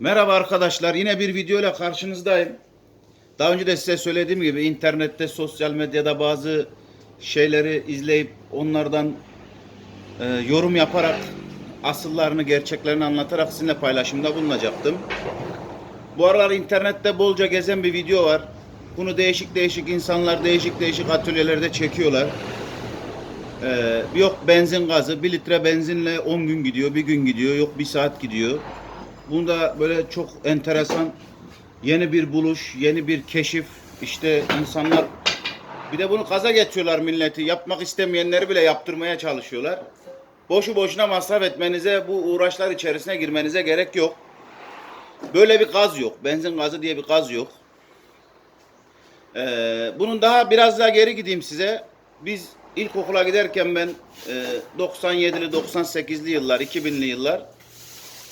Merhaba arkadaşlar. Yine bir video ile karşınızdayım. Daha önce de size söylediğim gibi internette, sosyal medyada bazı şeyleri izleyip onlardan e, yorum yaparak asıllarını, gerçeklerini anlatarak sizinle paylaşımda bulunacaktım. Bu aralar internette bolca gezen bir video var. Bunu değişik değişik insanlar değişik değişik atölyelerde çekiyorlar. Ee, yok benzin gazı, bir litre benzinle 10 gün gidiyor, bir gün gidiyor, yok bir saat gidiyor. Bunda böyle çok enteresan yeni bir buluş, yeni bir keşif. İşte insanlar bir de bunu kaza getiriyorlar milleti. Yapmak istemeyenleri bile yaptırmaya çalışıyorlar. Boşu boşuna masraf etmenize, bu uğraşlar içerisine girmenize gerek yok. Böyle bir gaz yok. Benzin gazı diye bir gaz yok. Ee, bunun daha biraz daha geri gideyim size. Biz ilkokula giderken ben e, 97'li 98'li yıllar, 2000'li yıllar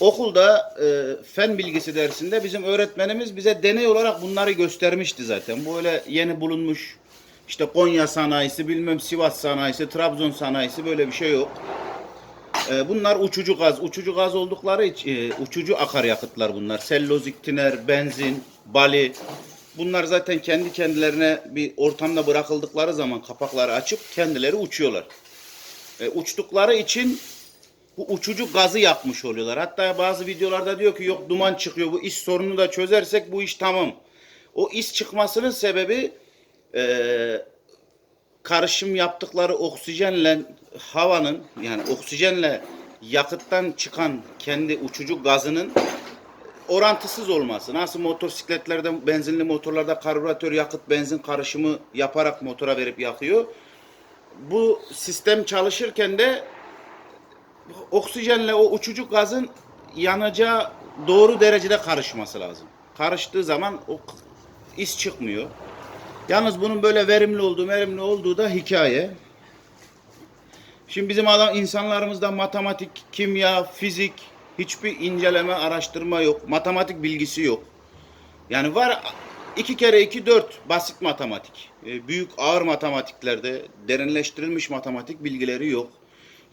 okulda e, fen bilgisi dersinde bizim öğretmenimiz bize deney olarak bunları göstermişti zaten. Bu öyle yeni bulunmuş işte Konya sanayisi, bilmem Sivas sanayisi, Trabzon sanayisi böyle bir şey yok. E, bunlar uçucu gaz. Uçucu gaz oldukları için e, uçucu akaryakıtlar bunlar. Sellozik, tiner, benzin, bali. Bunlar zaten kendi kendilerine bir ortamda bırakıldıkları zaman kapakları açıp kendileri uçuyorlar. E, uçtukları için bu uçucu gazı yakmış oluyorlar. Hatta bazı videolarda diyor ki yok duman çıkıyor. Bu iş sorununu da çözersek bu iş tamam. O iş çıkmasının sebebi e, karışım yaptıkları oksijenle havanın yani oksijenle yakıttan çıkan kendi uçucu gazının orantısız olması. Nasıl motosikletlerde, benzinli motorlarda karbüratör yakıt benzin karışımı yaparak motora verip yakıyor. Bu sistem çalışırken de oksijenle o uçucu gazın yanacağı doğru derecede karışması lazım. Karıştığı zaman o is çıkmıyor. Yalnız bunun böyle verimli olduğu, verimli olduğu da hikaye. Şimdi bizim adam insanlarımızda matematik, kimya, fizik hiçbir inceleme, araştırma yok. Matematik bilgisi yok. Yani var iki kere iki dört basit matematik. E, Büyük ağır matematiklerde derinleştirilmiş matematik bilgileri yok.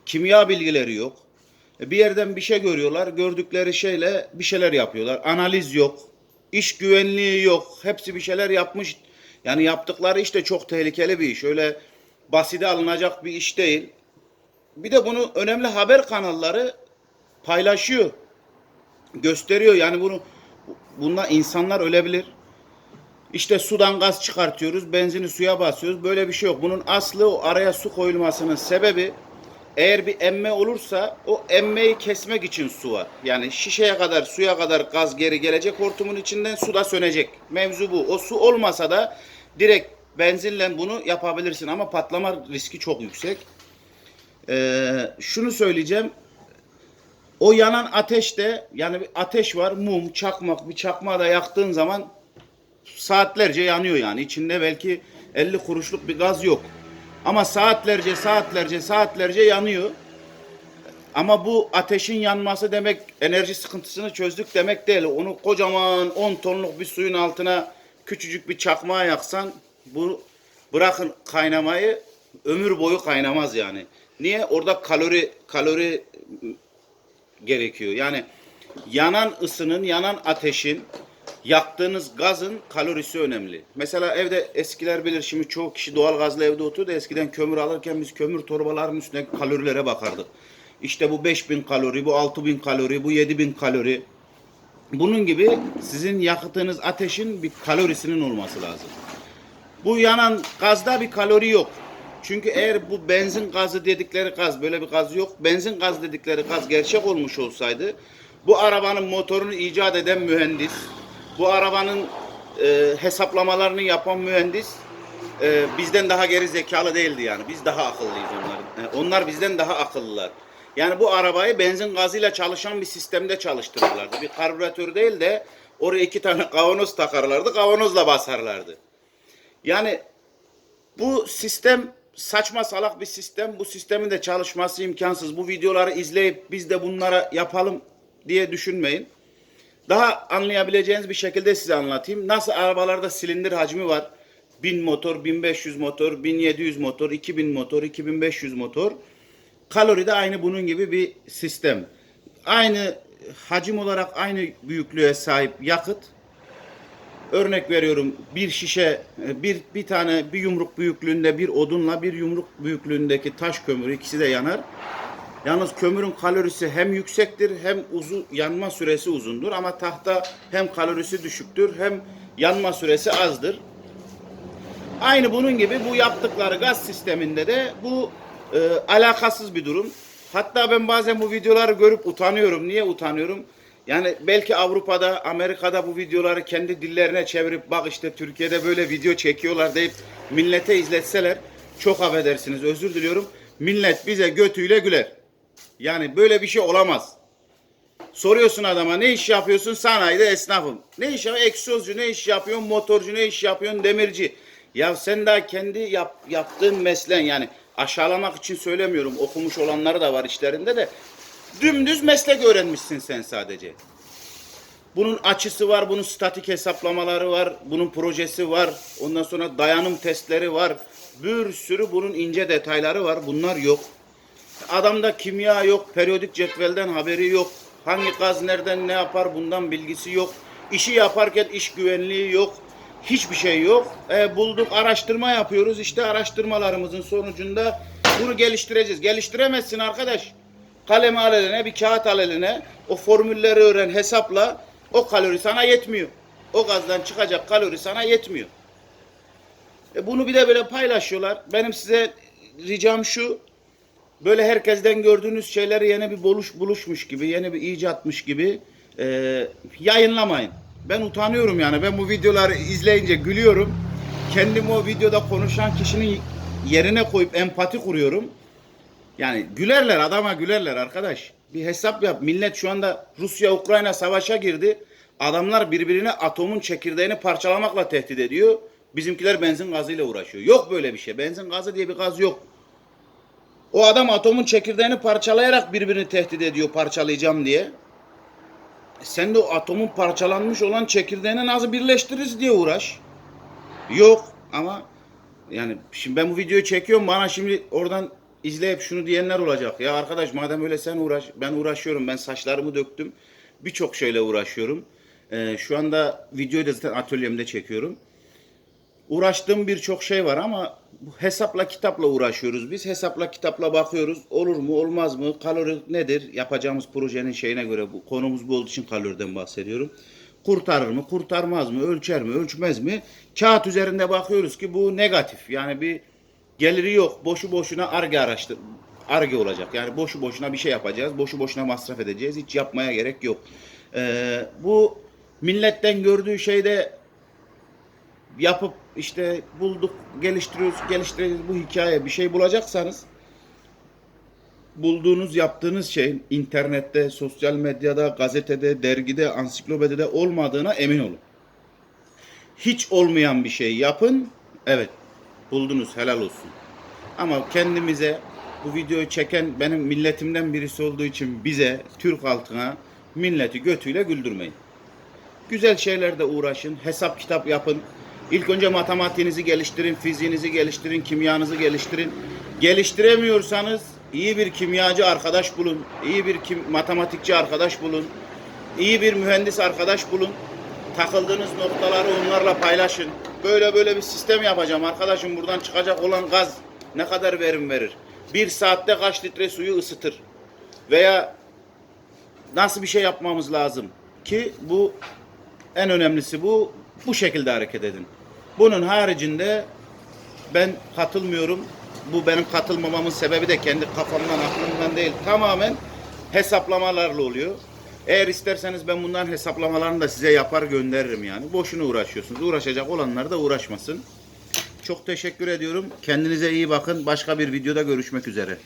Kimya bilgileri yok. E, Bir yerden bir şey görüyorlar. Gördükleri şeyle bir şeyler yapıyorlar. Analiz yok. İş güvenliği yok. Hepsi bir şeyler yapmış. Yani yaptıkları iş de çok tehlikeli bir iş. Öyle basite alınacak bir iş değil. Bir de bunu önemli haber kanalları paylaşıyor. Gösteriyor. Yani bunu bununla insanlar ölebilir. İşte sudan gaz çıkartıyoruz, benzini suya basıyoruz. Böyle bir şey yok. Bunun aslı o araya su koyulmasının sebebi eğer bir emme olursa o emmeyi kesmek için su var. Yani şişeye kadar, suya kadar gaz geri gelecek hortumun içinden su da sönecek. Mevzu bu. O su olmasa da direkt benzinle bunu yapabilirsin ama patlama riski çok yüksek. Ee, şunu söyleyeceğim. O yanan ateşte yani bir ateş var, mum, çakmak, bir çakmağı da yaktığın zaman saatlerce yanıyor yani. İçinde belki 50 kuruşluk bir gaz yok. Ama saatlerce, saatlerce, saatlerce yanıyor. Ama bu ateşin yanması demek enerji sıkıntısını çözdük demek değil. Onu kocaman 10 tonluk bir suyun altına küçücük bir çakmağı yaksan bu bırakın kaynamayı ömür boyu kaynamaz yani. Niye? Orada kalori kalori gerekiyor. Yani yanan ısının, yanan ateşin, yaktığınız gazın kalorisi önemli. Mesela evde eskiler bilir şimdi çoğu kişi doğal gazla evde oturuyor eskiden kömür alırken biz kömür torbalarının üstündeki kalorilere bakardık. İşte bu 5000 kalori, bu 6000 kalori, bu 7000 kalori. Bunun gibi sizin yakıtınız ateşin bir kalorisinin olması lazım. Bu yanan gazda bir kalori yok. Çünkü eğer bu benzin gazı dedikleri gaz böyle bir gaz yok. Benzin gaz dedikleri gaz gerçek olmuş olsaydı bu arabanın motorunu icat eden mühendis, bu arabanın e, hesaplamalarını yapan mühendis e, bizden daha geri zekalı değildi yani. Biz daha akıllıyız onların. E, onlar bizden daha akıllılar. Yani bu arabayı benzin gazıyla çalışan bir sistemde çalıştırırlardı. Bir karbüratör değil de oraya iki tane kavanoz takarlardı, kavanozla basarlardı. Yani bu sistem saçma salak bir sistem. Bu sistemin de çalışması imkansız. Bu videoları izleyip biz de bunlara yapalım diye düşünmeyin. Daha anlayabileceğiniz bir şekilde size anlatayım. Nasıl arabalarda silindir hacmi var? 1000 motor, 1500 motor, 1700 motor, 2000 motor, 2500 motor. Kalori de aynı bunun gibi bir sistem. Aynı hacim olarak aynı büyüklüğe sahip yakıt. Örnek veriyorum bir şişe bir bir tane bir yumruk büyüklüğünde bir odunla bir yumruk büyüklüğündeki taş kömür ikisi de yanar. Yalnız kömürün kalorisi hem yüksektir hem uzun yanma süresi uzundur ama tahta hem kalorisi düşüktür hem yanma süresi azdır. Aynı bunun gibi bu yaptıkları gaz sisteminde de bu e, alakasız bir durum. Hatta ben bazen bu videoları görüp utanıyorum. Niye utanıyorum? Yani belki Avrupa'da, Amerika'da bu videoları kendi dillerine çevirip bak işte Türkiye'de böyle video çekiyorlar deyip millete izletseler çok affedersiniz özür diliyorum. Millet bize götüyle güler. Yani böyle bir şey olamaz. Soruyorsun adama ne iş yapıyorsun? Sanayide esnafım. Ne iş yapıyorsun? Egzozcu ne iş yapıyorsun? Motorcu ne iş yapıyorsun? Demirci. Ya sen daha kendi yap, yaptığın mesleğin yani aşağılamak için söylemiyorum. Okumuş olanları da var işlerinde de. Dümdüz meslek öğrenmişsin sen sadece. Bunun açısı var, bunun statik hesaplamaları var, bunun projesi var. Ondan sonra dayanım testleri var. Bir sürü bunun ince detayları var. Bunlar yok. Adamda kimya yok, periyodik cetvelden haberi yok. Hangi gaz nereden ne yapar bundan bilgisi yok. İşi yaparken iş güvenliği yok. Hiçbir şey yok. E, bulduk araştırma yapıyoruz. İşte araştırmalarımızın sonucunda bunu geliştireceğiz. Geliştiremezsin arkadaş. Kalemi al eline, bir kağıt al eline. O formülleri öğren, hesapla. O kalori sana yetmiyor. O gazdan çıkacak kalori sana yetmiyor. E, bunu bir de böyle paylaşıyorlar. Benim size ricam şu böyle herkesten gördüğünüz şeyleri yeni bir buluş buluşmuş gibi, yeni bir icatmış gibi e, yayınlamayın. Ben utanıyorum yani. Ben bu videoları izleyince gülüyorum. Kendimi o videoda konuşan kişinin yerine koyup empati kuruyorum. Yani gülerler adama gülerler arkadaş. Bir hesap yap. Millet şu anda Rusya-Ukrayna savaşa girdi. Adamlar birbirine atomun çekirdeğini parçalamakla tehdit ediyor. Bizimkiler benzin gazıyla uğraşıyor. Yok böyle bir şey. Benzin gazı diye bir gaz yok. O adam atomun çekirdeğini parçalayarak birbirini tehdit ediyor parçalayacağım diye. E Sen de o atomun parçalanmış olan çekirdeğini nasıl birleştiririz diye uğraş. Yok ama yani şimdi ben bu videoyu çekiyorum bana şimdi oradan izleyip şunu diyenler olacak. Ya arkadaş madem öyle sen uğraş ben uğraşıyorum ben saçlarımı döktüm. Birçok şeyle uğraşıyorum. Ee, şu anda videoyu da zaten atölyemde çekiyorum. Uğraştığım birçok şey var ama hesapla kitapla uğraşıyoruz biz. Hesapla kitapla bakıyoruz. Olur mu olmaz mı? Kalori nedir? Yapacağımız projenin şeyine göre bu konumuz bu olduğu için kaloriden bahsediyorum. Kurtarır mı? Kurtarmaz mı? Ölçer mi? Ölçmez mi? Kağıt üzerinde bakıyoruz ki bu negatif. Yani bir geliri yok. Boşu boşuna arge araştır. Arge olacak. Yani boşu boşuna bir şey yapacağız. Boşu boşuna masraf edeceğiz. Hiç yapmaya gerek yok. Ee, bu milletten gördüğü şeyde yapıp işte bulduk, geliştiriyoruz, geliştireceğiz bu hikaye bir şey bulacaksanız bulduğunuz, yaptığınız şeyin internette, sosyal medyada, gazetede, dergide, ansiklopedide olmadığına emin olun. Hiç olmayan bir şey yapın. Evet, buldunuz, helal olsun. Ama kendimize bu videoyu çeken benim milletimden birisi olduğu için bize, Türk halkına milleti götüyle güldürmeyin. Güzel şeylerde uğraşın, hesap kitap yapın. İlk önce matematiğinizi geliştirin, fiziğinizi geliştirin, kimyanızı geliştirin. Geliştiremiyorsanız iyi bir kimyacı arkadaş bulun, iyi bir kim, matematikçi arkadaş bulun, iyi bir mühendis arkadaş bulun. Takıldığınız noktaları onlarla paylaşın. Böyle böyle bir sistem yapacağım arkadaşım. Buradan çıkacak olan gaz ne kadar verim verir? Bir saatte kaç litre suyu ısıtır? Veya nasıl bir şey yapmamız lazım ki bu en önemlisi bu bu şekilde hareket edin. Bunun haricinde ben katılmıyorum. Bu benim katılmamamın sebebi de kendi kafamdan aklımdan değil. Tamamen hesaplamalarla oluyor. Eğer isterseniz ben bunların hesaplamalarını da size yapar gönderirim yani. Boşuna uğraşıyorsunuz. Uğraşacak olanlar da uğraşmasın. Çok teşekkür ediyorum. Kendinize iyi bakın. Başka bir videoda görüşmek üzere.